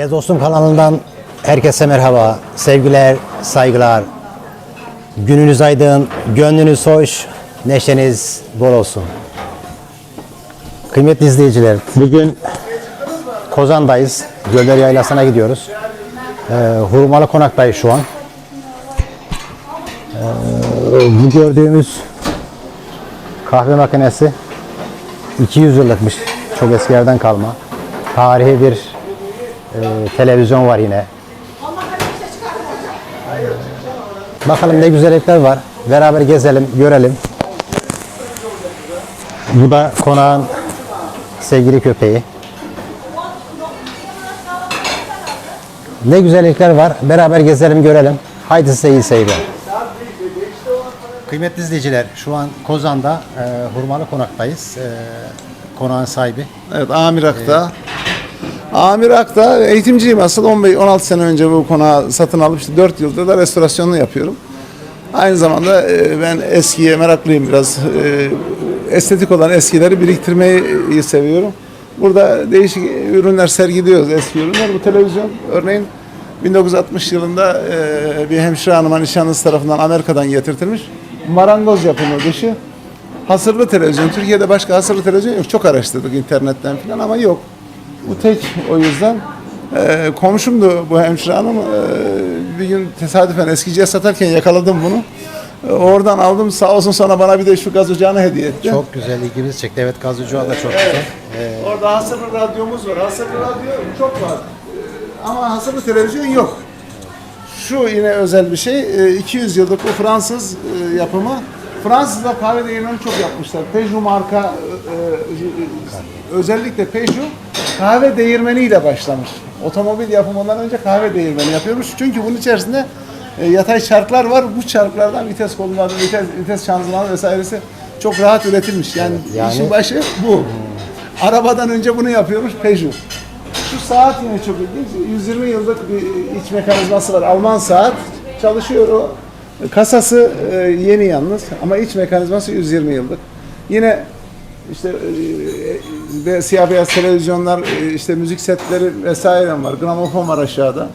Gez Dostum kanalından herkese merhaba. Sevgiler, saygılar. Gününüz aydın, gönlünüz hoş, neşeniz bol olsun. Kıymetli izleyiciler, bugün Kozan'dayız. Göller Yaylası'na gidiyoruz. Ee, Hurmalı Konak'tayız şu an. Ee, bu gördüğümüz kahve makinesi 200 yıllıkmış. Çok eskilerden kalma. Tarihi bir e, televizyon var yine. Bakalım ne güzellikler var. Beraber gezelim, görelim. Bu da konağın sevgili köpeği. Ne güzellikler var. Beraber gezelim, görelim. Haydi size iyi seyirler. Kıymetli izleyiciler, şu an Kozan'da e, Hurmalı Konak'tayız. E, konağın sahibi. Evet Amir Ak'ta. Amir Ak'ta eğitimciyim asıl 15 16 sene önce bu konağı satın alıp işte 4 yıldır da restorasyonunu yapıyorum. Aynı zamanda e, ben eskiye meraklıyım biraz. E, Estetik olan eskileri biriktirmeyi seviyorum. Burada değişik ürünler sergiliyoruz eski ürünler. Bu televizyon örneğin 1960 yılında e, bir hemşire hanıma nişanlısı tarafından Amerika'dan getirtilmiş. Marangoz yapımı dışı. Hasırlı televizyon. Türkiye'de başka hasırlı televizyon yok. Çok araştırdık internetten falan ama yok. Bu tek o yüzden. Ee, komşumdu bu hemşire hanım. Ee, bir gün tesadüfen eskiciye satarken yakaladım bunu. Ee, oradan aldım sağ olsun sonra bana bir de şu gaz ocağını hediye etti. Çok güzel ilgimizi çekti. Evet gaz ucu da çok güzel. Orada hasırlı radyomuz var. Hasırlı radyo çok var. Ee, Ama hasırlı televizyon yok. Şu yine özel bir şey. e, 200 yıllık bu Fransız e, yapımı. Fransızlar kahve değirmeni çok yapmışlar. Peugeot marka e, e, özellikle Peugeot kahve değirmeniyle başlamış. Otomobil yapımından önce kahve değirmeni yapıyormuş. Çünkü bunun içerisinde e, yatay çarklar var. Bu çarklardan vites kolları, vites, vites şanzımanı vesairesi çok rahat üretilmiş. Yani, yani- işin başı bu. Arabadan önce bunu yapıyormuş Peugeot. Şu saat yine çok ilginç. 120 yıllık bir iç mekanizması var. Alman saat. Çalışıyor o. Kasası e, yeni yalnız ama iç mekanizması 120 yıllık. Yine işte e, ve siyah beyaz televizyonlar, e, işte müzik setleri vesaire var. Gramofon var aşağıda.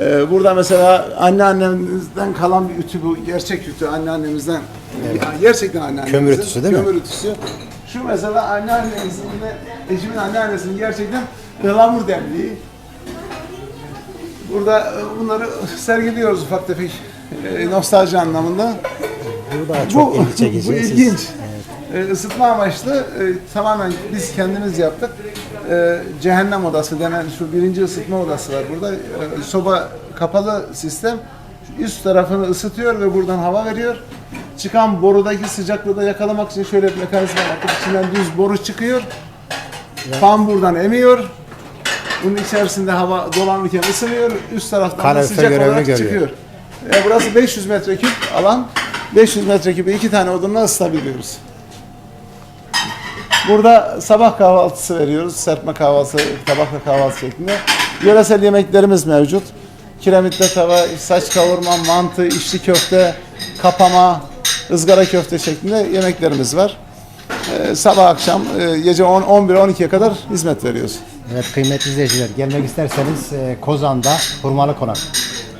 E, Burada mesela anneannemizden kalan bir ütü bu. Gerçek ütü anneannemizden. Yani gerçekten anneannemizden. Kömür ütüsü değil mi? Kömür ütüsü. Şu mesela anneannemizin de eşimin anneannesinin gerçekten ıhlamur demliği. Burada e, bunları sergiliyoruz ufak tefek e, nostalji anlamında. Bu da çok ilgi çekici. bu Siz- ilginç. E, ısıtma amaçlı e, tamamen biz kendimiz yaptık. E, cehennem odası denen şu birinci ısıtma odası var burada. E, soba kapalı sistem. Üst tarafını ısıtıyor ve buradan hava veriyor. Çıkan borudaki sıcaklığı da yakalamak için şöyle bir mekanizma yaptık. İçinden düz boru çıkıyor. Fan buradan emiyor. Bunun içerisinde hava dolanırken ısınıyor. Üst taraftan da Kalorifer sıcak görevini olarak görüyor. çıkıyor. E, burası 500 metreküp alan. 500 metreküpü iki tane odunla ısıtabiliyoruz. Burada sabah kahvaltısı veriyoruz. Serpme kahvaltısı, tabakla kahvaltı şeklinde. Yöresel yemeklerimiz mevcut. Kiremitte tava, saç kavurma, mantı, içli köfte, kapama, ızgara köfte şeklinde yemeklerimiz var. Ee, sabah akşam e, gece 10 11-12'ye kadar hizmet veriyoruz. Evet kıymetli izleyiciler gelmek isterseniz e, Kozan'da Hurmalı Konak.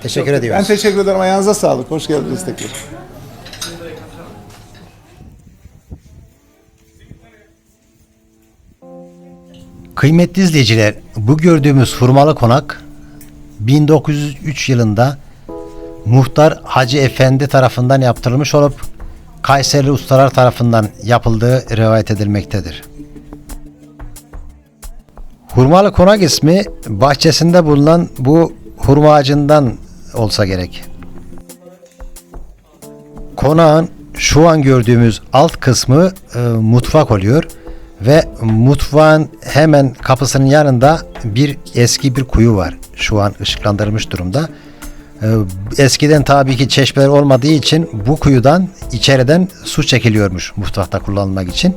Teşekkür ediyoruz. Ben teşekkür ederim. Ayağınıza sağlık. Hoş geldiniz tekrar. Kıymetli izleyiciler, bu gördüğümüz hurmalı konak 1903 yılında Muhtar Hacı Efendi tarafından yaptırılmış olup Kayserili ustalar tarafından yapıldığı rivayet edilmektedir. Hurmalı konak ismi bahçesinde bulunan bu hurma ağacından olsa gerek. Konağın şu an gördüğümüz alt kısmı e, mutfak oluyor ve mutfağın hemen kapısının yanında bir eski bir kuyu var. Şu an ışıklandırılmış durumda. E, eskiden tabii ki çeşmeler olmadığı için bu kuyudan içeriden su çekiliyormuş mutfakta kullanılmak için.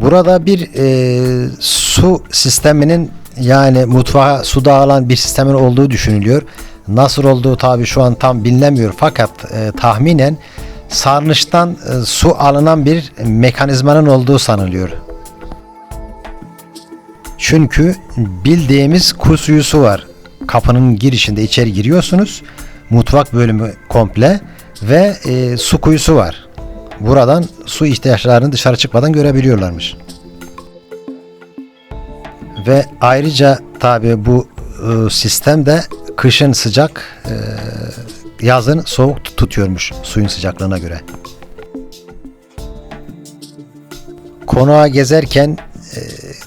Burada bir e, su sisteminin yani mutfağa su dağılan bir sistemin olduğu düşünülüyor. Nasıl olduğu tabi şu an tam bilinemiyor fakat e, tahminen sarnıçtan e, su alınan bir mekanizmanın olduğu sanılıyor. Çünkü bildiğimiz kuş suyusu var. Kapının girişinde içeri giriyorsunuz. Mutfak bölümü komple ve e, su kuyusu var. Buradan su ihtiyaçlarını dışarı çıkmadan görebiliyorlarmış. Ve ayrıca tabi bu e, sistem de kışın sıcak, e, yazın soğuk tut- tutuyormuş suyun sıcaklığına göre. Konağa gezerken e,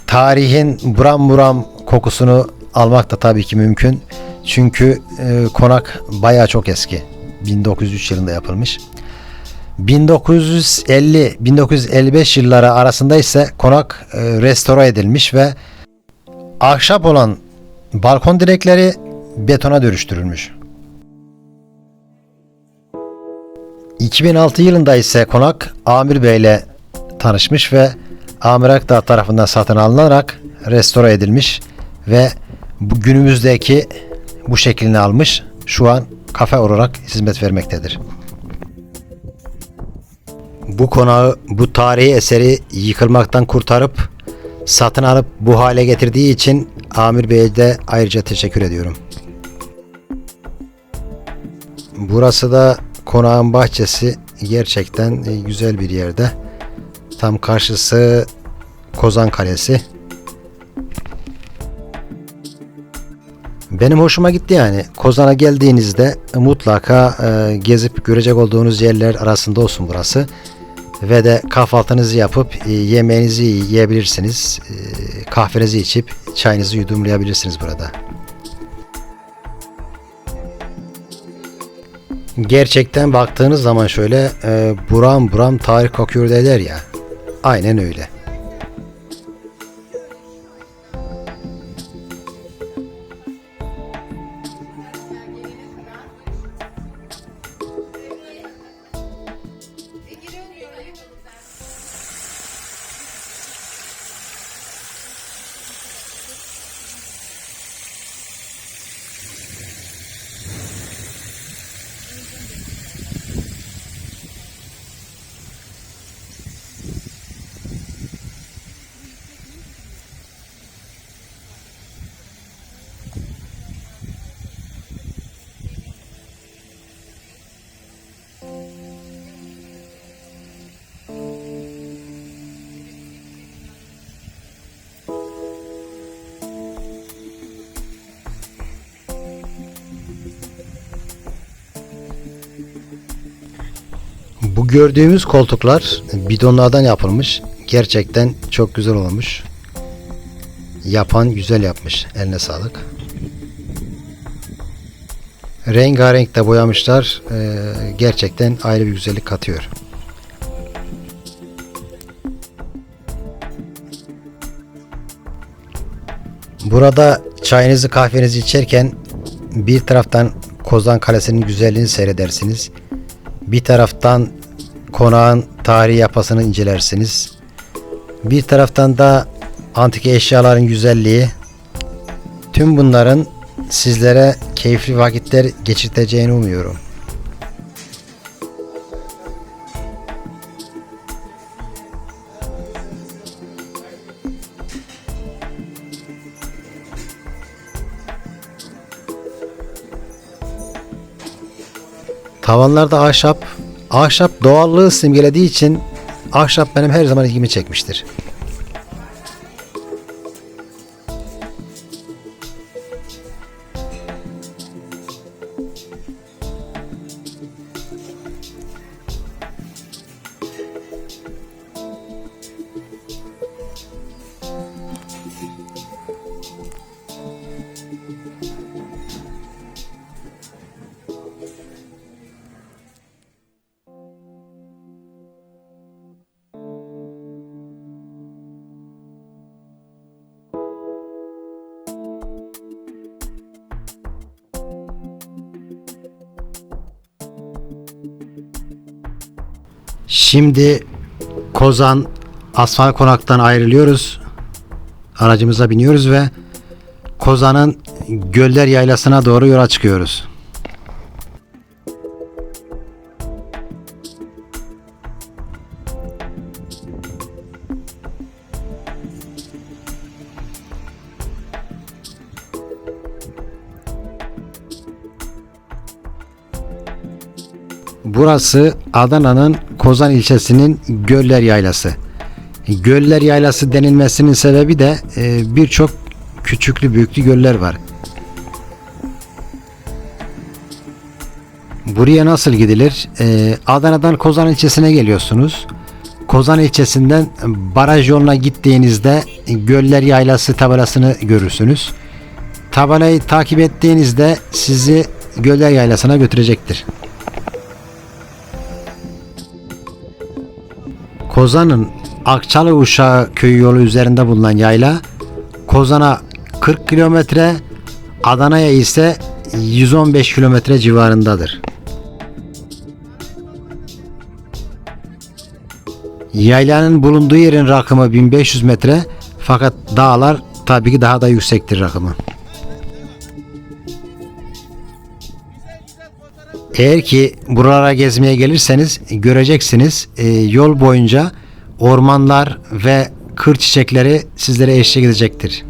tarihin buram buram kokusunu almak da tabii ki mümkün. Çünkü e, konak bayağı çok eski. 1903 yılında yapılmış. 1950-1955 yılları arasında ise konak e, restore edilmiş ve ahşap olan balkon direkleri betona dönüştürülmüş. 2006 yılında ise konak Amir Bey ile tanışmış ve Amir Akdağ tarafından satın alınarak restore edilmiş ve günümüzdeki bu şeklini almış. Şu an kafe olarak hizmet vermektedir. Bu konağı, bu tarihi eseri yıkılmaktan kurtarıp satın alıp bu hale getirdiği için Amir Bey'e de ayrıca teşekkür ediyorum. Burası da konağın bahçesi gerçekten e, güzel bir yerde. Tam karşısı Kozan Kalesi. Benim hoşuma gitti yani. Kozan'a geldiğinizde mutlaka e, gezip görecek olduğunuz yerler arasında olsun burası. Ve de kahvaltınızı yapıp e, yemeğinizi yiyebilirsiniz. E, kahvenizi içip çayınızı yudumlayabilirsiniz burada. Gerçekten baktığınız zaman şöyle e, buram buram tarih kokuyor derler ya. Aynen öyle. Gördüğümüz koltuklar bidonlardan yapılmış. Gerçekten çok güzel olmuş. Yapan güzel yapmış. Eline sağlık. Rengarenk de boyamışlar. Ee, gerçekten ayrı bir güzellik katıyor. Burada çayınızı kahvenizi içerken bir taraftan Kozan Kalesi'nin güzelliğini seyredersiniz. Bir taraftan konağın tarihi yapısını incelersiniz. Bir taraftan da antik eşyaların güzelliği. Tüm bunların sizlere keyifli vakitler geçirteceğini umuyorum. Tavanlarda ahşap, ahşap doğallığı simgelediği için ahşap benim her zaman ilgimi çekmiştir. Şimdi Kozan Asfalt Konak'tan ayrılıyoruz. Aracımıza biniyoruz ve Kozan'ın Göller Yaylası'na doğru yola çıkıyoruz. Burası Adana'nın Kozan ilçesinin Göller Yaylası. Göller Yaylası denilmesinin sebebi de e, birçok küçüklü büyüklü göller var. Buraya nasıl gidilir? E, Adana'dan Kozan ilçesine geliyorsunuz. Kozan ilçesinden baraj yoluna gittiğinizde Göller Yaylası tabelasını görürsünüz. Tabelayı takip ettiğinizde sizi Göller Yaylası'na götürecektir. Kozan'ın Akçalı Uşağı köyü yolu üzerinde bulunan yayla Kozan'a 40 kilometre, Adana'ya ise 115 kilometre civarındadır. Yaylanın bulunduğu yerin rakımı 1500 metre fakat dağlar tabii ki daha da yüksektir rakımı. Eğer ki buralara gezmeye gelirseniz göreceksiniz e, yol boyunca ormanlar ve kır çiçekleri sizlere eşlik edecektir.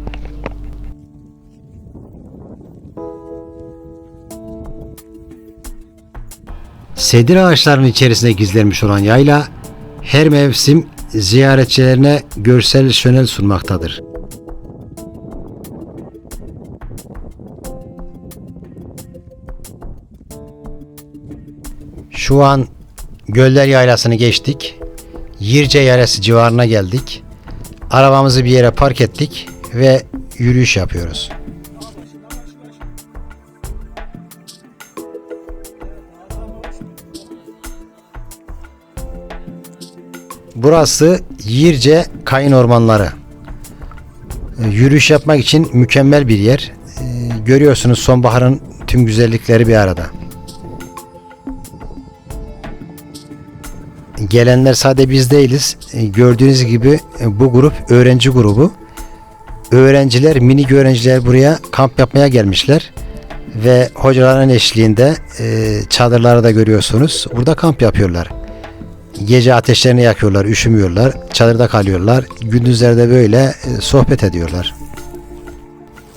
Sedir ağaçlarının içerisinde gizlenmiş olan yayla her mevsim ziyaretçilerine görsel şönel sunmaktadır. Şu an Göller Yaylası'nı geçtik. Yirce Yaylası civarına geldik. Arabamızı bir yere park ettik ve yürüyüş yapıyoruz. Burası Yirce Kayın Ormanları. E, Yürüyüş yapmak için mükemmel bir yer. E, Görüyorsunuz sonbaharın tüm güzellikleri bir arada. Gelenler sadece biz değiliz. E, Gördüğünüz gibi e, bu grup öğrenci grubu. Öğrenciler, minik öğrenciler buraya kamp yapmaya gelmişler. Ve hocaların eşliğinde e, çadırları da görüyorsunuz. Burada kamp yapıyorlar. Gece ateşlerini yakıyorlar, üşümüyorlar, çadırda kalıyorlar. Gündüzlerde böyle sohbet ediyorlar.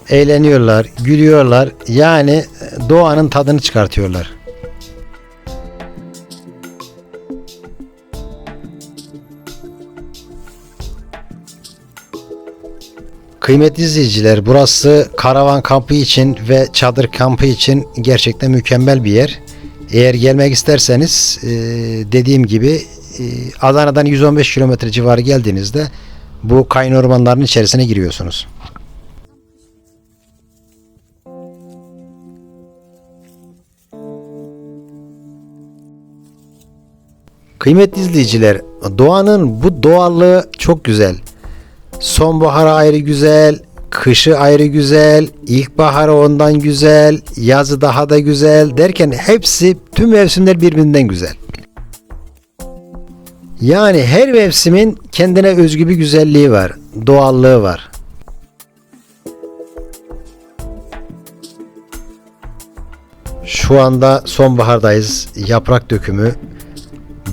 Eğleniyorlar, gülüyorlar. Yani doğanın tadını çıkartıyorlar. Kıymetli izleyiciler, burası karavan kampı için ve çadır kampı için gerçekten mükemmel bir yer. Eğer gelmek isterseniz e, dediğim gibi e, Adana'dan 115 kilometre civarı geldiğinizde bu kayın ormanlarının içerisine giriyorsunuz. Kıymetli izleyiciler, doğanın bu doğallığı çok güzel. Sonbaharı ayrı güzel, kışı ayrı güzel, ilkbaharı ondan güzel, yazı daha da güzel derken hepsi tüm mevsimler birbirinden güzel. Yani her mevsimin kendine özgü bir güzelliği var, doğallığı var. Şu anda sonbahardayız. Yaprak dökümü.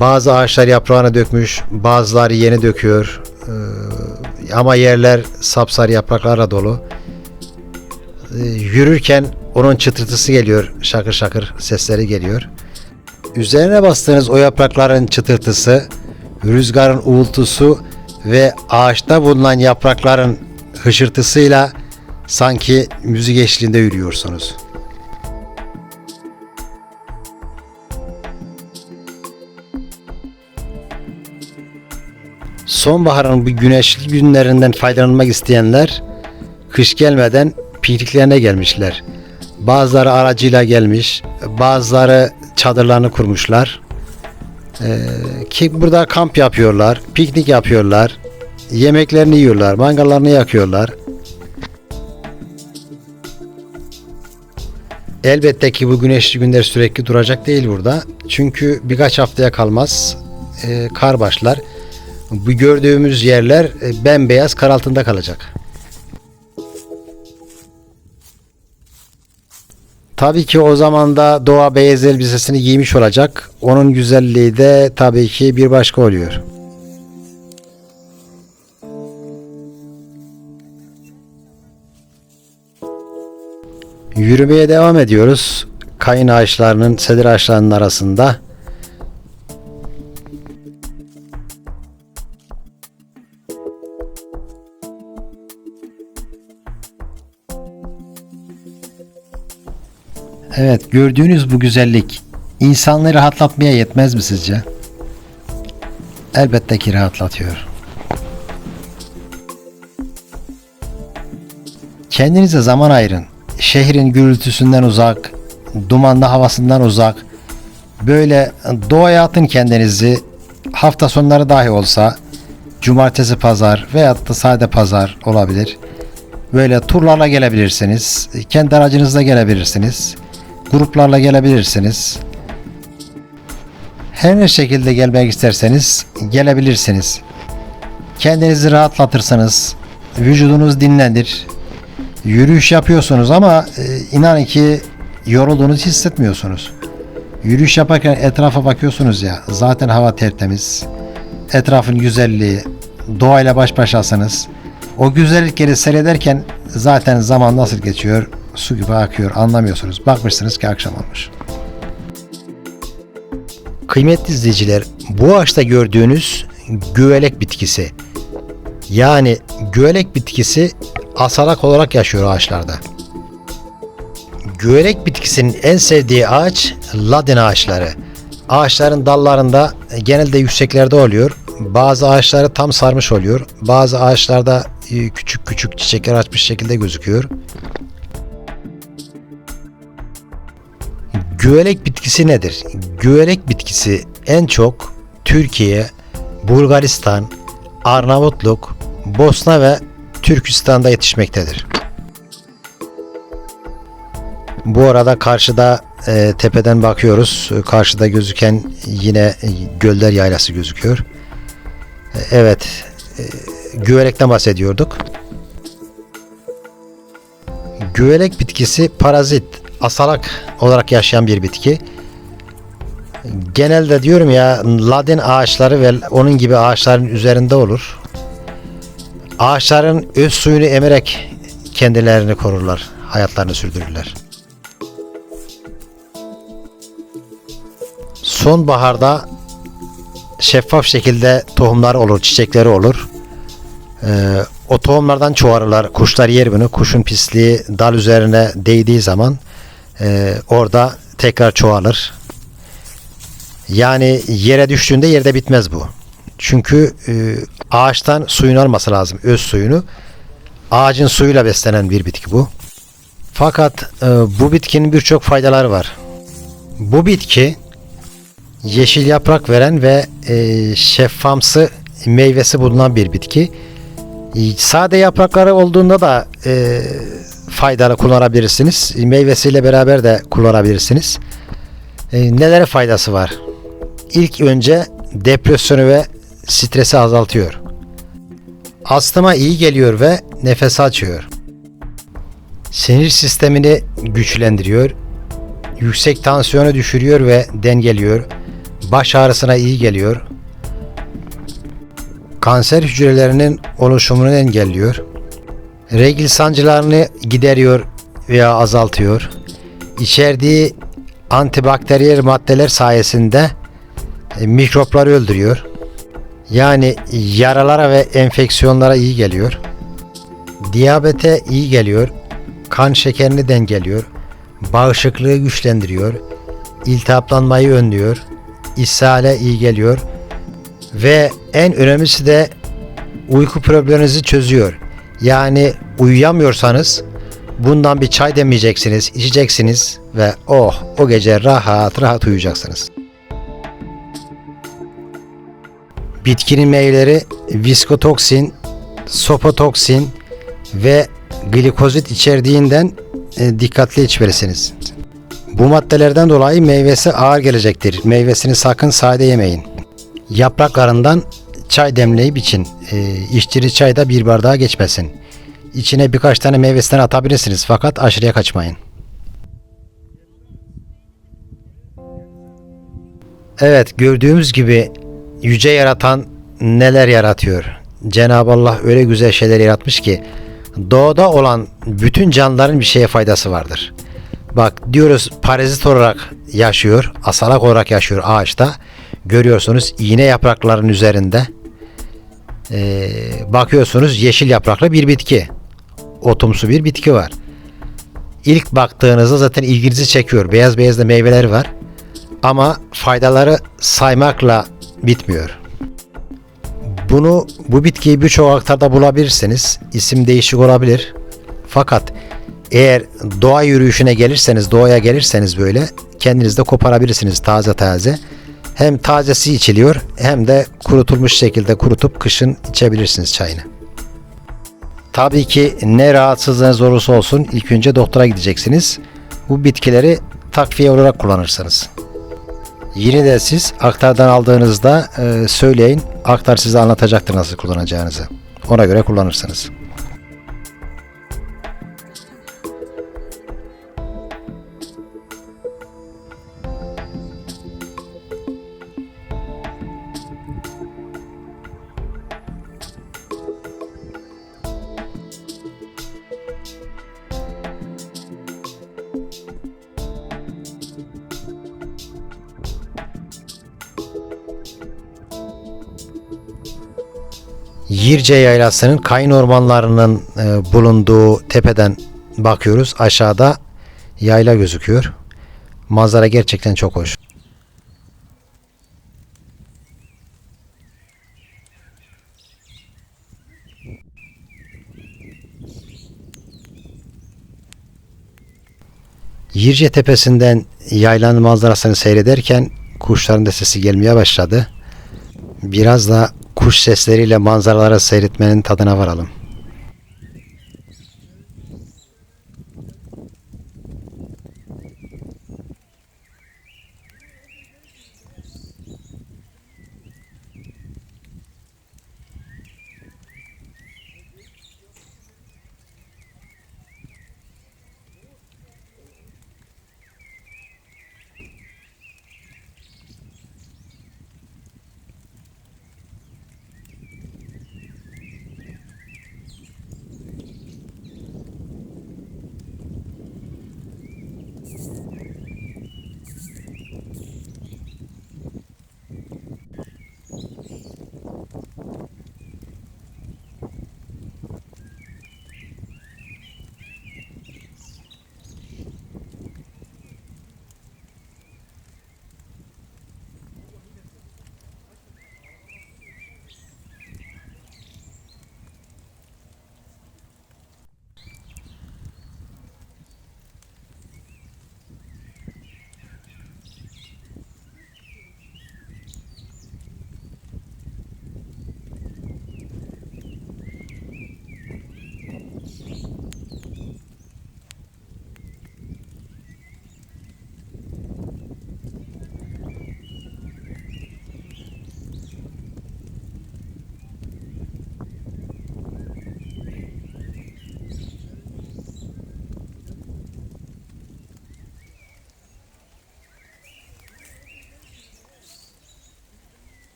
Bazı ağaçlar yaprağını dökmüş, bazıları yeni döküyor. Ama yerler sapsarı yapraklarla dolu. Ee, yürürken onun çıtırtısı geliyor, şakır şakır sesleri geliyor. Üzerine bastığınız o yaprakların çıtırtısı, rüzgarın uğultusu ve ağaçta bulunan yaprakların hışırtısıyla sanki müzik eşliğinde yürüyorsunuz. Sonbaharın bu güneşli günlerinden faydalanmak isteyenler kış gelmeden pikniklerine gelmişler. Bazıları aracıyla gelmiş, bazıları çadırlarını kurmuşlar. Ee, ki burada kamp yapıyorlar, piknik yapıyorlar, yemeklerini yiyorlar, mangallarını yakıyorlar. Elbette ki bu güneşli günler sürekli duracak değil burada. Çünkü birkaç haftaya kalmaz e, kar başlar. Bu gördüğümüz yerler e, bembeyaz kar altında kalacak. Tabii ki o zaman da doğa beyaz elbisesini giymiş olacak. Onun güzelliği de tabii ki bir başka oluyor. Yürümeye devam ediyoruz. Kayın ağaçlarının, sedir ağaçlarının arasında. Evet, gördüğünüz bu güzellik insanları rahatlatmaya yetmez mi sizce? Elbette ki rahatlatıyor. Kendinize zaman ayırın. Şehrin gürültüsünden uzak, dumanlı havasından uzak. Böyle doğaya atın kendinizi. Hafta sonları dahi olsa cumartesi pazar veyahut da sade pazar olabilir. Böyle turlarla gelebilirsiniz. Kendi aracınızla gelebilirsiniz. Gruplarla gelebilirsiniz. Her ne şekilde gelmek isterseniz gelebilirsiniz. Kendinizi rahatlatırsanız vücudunuz dinlenir. Yürüyüş yapıyorsunuz ama e, inanın ki yorulduğunuzu hissetmiyorsunuz. Yürüyüş yaparken etrafa bakıyorsunuz ya zaten hava tertemiz. Etrafın güzelliği, doğayla baş başasınız. O güzellikleri seyrederken zaten zaman nasıl geçiyor su gibi akıyor anlamıyorsunuz. Bakmışsınız ki akşam olmuş. Kıymetli izleyiciler, bu ağaçta gördüğünüz güvelek bitkisi. Yani güvelek bitkisi asalak olarak yaşıyor ağaçlarda. Güvelek bitkisinin en sevdiği ağaç ladin ağaçları. Ağaçların dallarında genelde yükseklerde oluyor. Bazı ağaçları tam sarmış oluyor. Bazı ağaçlarda e, küçük küçük çiçekler açmış şekilde gözüküyor. Güvelek bitkisi nedir? Güvelek bitkisi en çok Türkiye, Bulgaristan, Arnavutluk, Bosna ve Türkistan'da yetişmektedir. Bu arada karşıda e, tepeden bakıyoruz. Karşıda gözüken yine göller yaylası gözüküyor. Evet, e, güvelekten bahsediyorduk. Güvelek bitkisi parazit, asalak olarak yaşayan bir bitki. Genelde diyorum ya ladin ağaçları ve onun gibi ağaçların üzerinde olur. Ağaçların öz suyunu emerek kendilerini korurlar, hayatlarını sürdürürler. Sonbaharda şeffaf şekilde tohumlar olur, çiçekleri olur. Ee, o tohumlardan çoğalırlar. Kuşlar yer bunu. Kuşun pisliği dal üzerine değdiği zaman e, orada tekrar çoğalır. Yani yere düştüğünde yerde bitmez bu. Çünkü e, ağaçtan suyunu alması lazım. Öz suyunu. Ağacın suyuyla beslenen bir bitki bu. Fakat e, bu bitkinin birçok faydaları var. Bu bitki yeşil yaprak veren ve e, şeffamsı meyvesi bulunan bir bitki. Sade yaprakları olduğunda da e, faydalı kullanabilirsiniz. Meyvesiyle beraber de kullanabilirsiniz. E, nelere faydası var? İlk önce depresyonu ve stresi azaltıyor. Astıma iyi geliyor ve nefes açıyor. Sinir sistemini güçlendiriyor. Yüksek tansiyonu düşürüyor ve dengeliyor. Baş ağrısına iyi geliyor. Kanser hücrelerinin oluşumunu engelliyor. Regl sancılarını gideriyor veya azaltıyor. İçerdiği antibakteriyel maddeler sayesinde e, mikropları öldürüyor. Yani yaralara ve enfeksiyonlara iyi geliyor. Diyabete iyi geliyor. Kan şekerini dengeliyor. Bağışıklığı güçlendiriyor. iltihaplanmayı önlüyor. ishale iyi geliyor. Ve en önemlisi de uyku probleminizi çözüyor. Yani uyuyamıyorsanız bundan bir çay demeyeceksiniz, içeceksiniz ve oh o gece rahat rahat uyuyacaksınız. Bitkinin meyveleri viskotoksin, sopotoksin ve glikozit içerdiğinden e, dikkatli içmelisiniz. Bu maddelerden dolayı meyvesi ağır gelecektir. Meyvesini sakın sade yemeyin. Yapraklarından çay demleyip için. E, içtiri çay da bir bardağa geçmesin. İçine birkaç tane meyvesinden atabilirsiniz fakat aşırıya kaçmayın. Evet gördüğümüz gibi yüce yaratan neler yaratıyor. Cenab-ı Allah öyle güzel şeyler yaratmış ki doğada olan bütün canlıların bir şeye faydası vardır. Bak diyoruz parazit olarak yaşıyor, asalak olarak yaşıyor ağaçta. Görüyorsunuz iğne yaprakların üzerinde ee, bakıyorsunuz yeşil yapraklı bir bitki. Otumsu bir bitki var. ilk baktığınızda zaten ilginizi çekiyor. Beyaz beyaz da meyveler var. Ama faydaları saymakla bitmiyor. Bunu bu bitkiyi birçok aktarda bulabilirsiniz. İsim değişik olabilir. Fakat eğer doğa yürüyüşüne gelirseniz, doğaya gelirseniz böyle kendiniz de koparabilirsiniz taze taze. Hem tazesi içiliyor hem de kurutulmuş şekilde kurutup kışın içebilirsiniz çayını. Tabii ki ne rahatsızlığınız olursa olsun ilk önce doktora gideceksiniz. Bu bitkileri takviye olarak kullanırsınız. Yine de siz aktardan aldığınızda e, söyleyin. Aktar size anlatacaktır nasıl kullanacağınızı. Ona göre kullanırsınız. Yirce Yaylası'nın kayın ormanlarının e, bulunduğu tepeden bakıyoruz. Aşağıda yayla gözüküyor. Manzara gerçekten çok hoş. Yirce tepesinden yaylanın manzarasını seyrederken kuşların da sesi gelmeye başladı. Biraz da kuş sesleriyle manzaraları seyretmenin tadına varalım.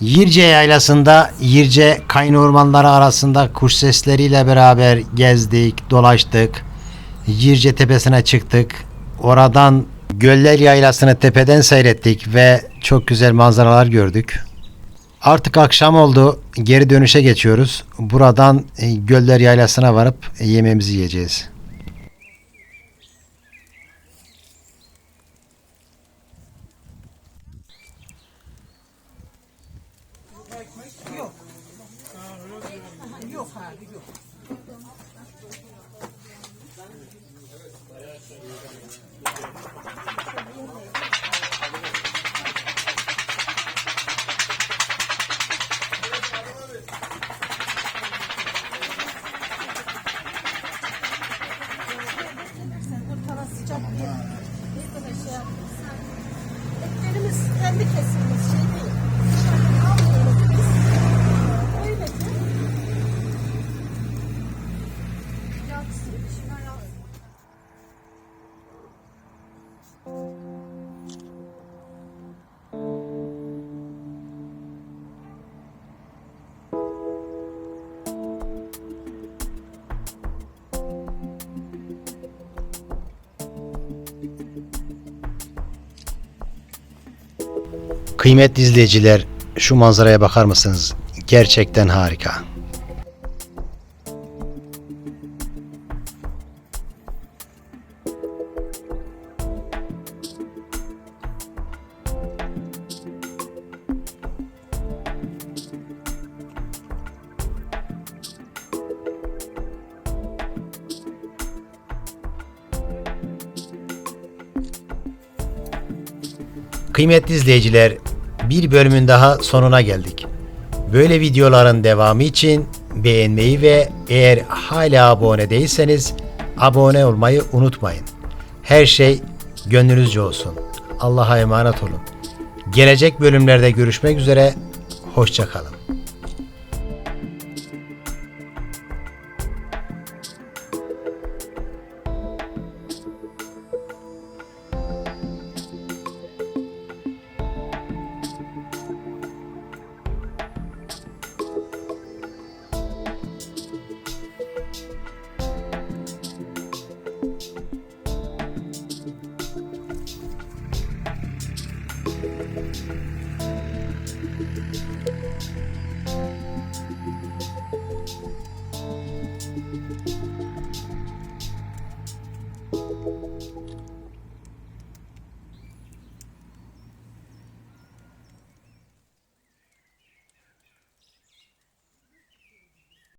Yirce Yaylası'nda Yirce kayın ormanları arasında kuş sesleriyle beraber gezdik, dolaştık. Yirce tepesine çıktık. Oradan Göller Yaylası'nı tepeden seyrettik ve çok güzel manzaralar gördük. Artık akşam oldu. Geri dönüşe geçiyoruz. Buradan e, Göller Yaylası'na varıp yemeğimizi yiyeceğiz. 不用你又拍你 Kıymetli izleyiciler şu manzaraya bakar mısınız? Gerçekten harika. Kıymetli izleyiciler, bir bölümün daha sonuna geldik. Böyle videoların devamı için beğenmeyi ve eğer hala abone değilseniz abone olmayı unutmayın. Her şey gönlünüzce olsun. Allah'a emanet olun. Gelecek bölümlerde görüşmek üzere. Hoşçakalın.